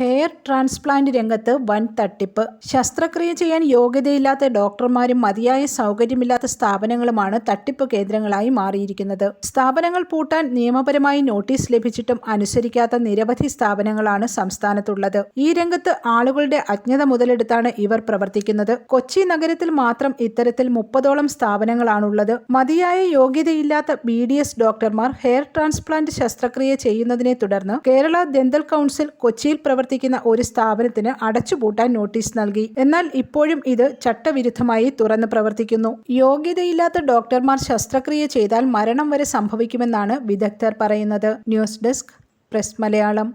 Hair transplant രംഗത്ത് വൻ തട്ടിപ്പ് ശസ്ത്രക്രിയ ചെയ്യാൻ യോഗ്യതയില്ലാത്ത ഡോക്ടർമാരും മതിയായ സൗകര്യമില്ലാത്ത സ്ഥാപനങ്ങളുമാണ് തട്ടിപ്പ് കേന്ദ്രങ്ങളായി മാറിയിരിക്കുന്നത്. സ്ഥാപനങ്ങൾ പൂട്ടാൻ നിയമപരമായി നോട്ടീസ് ലഭിച്ചിട്ടും അനുസരിക്കാത്ത നിരവധി സ്ഥാപനങ്ങളാണ് സംസ്ഥാനത്തുള്ളത്. ഈ രംഗത്ത് ആളുകളുടെ അജ്ഞത മുതലെടുത്താണ് ഇവർ പ്രവർത്തിക്കുന്നത്. കൊച്ചി നഗരത്തിൽ മാത്രം ഇത്തരത്തിൽ മുപ്പതോളം സ്ഥാപനങ്ങളാണുള്ളത്. മതിയായ യോഗ്യതയില്ലാത്ത ബി ഡി എസ് ഡോക്ടർമാർ ഹെയർ ട്രാൻസ്പ്ലാന്റ് ശസ്ത്രക്രിയ ചെയ്യുന്നതിനെ തുടർന്ന് കേരള ദന്തൽ കൗൺസിൽ കൊച്ചിയിൽ പ്രവർത്തിക്കുന്ന ഒരു സ്ഥാപനത്തിന് അടച്ചുപൂട്ടാൻ നോട്ടീസ് നൽകി. എന്നാൽ ഇപ്പോഴും ഇത് ചട്ടവിരുദ്ധമായി തുറന്ന് പ്രവർത്തിക്കുന്നു. യോഗ്യതയില്ലാത്ത ഡോക്ടർമാർ ശസ്ത്രക്രിയ ചെയ്താൽ മരണം വരെ സംഭവിക്കുമെന്നാണ് വിദഗ്ധർ പറയുന്നത്. News desk press Malayalam.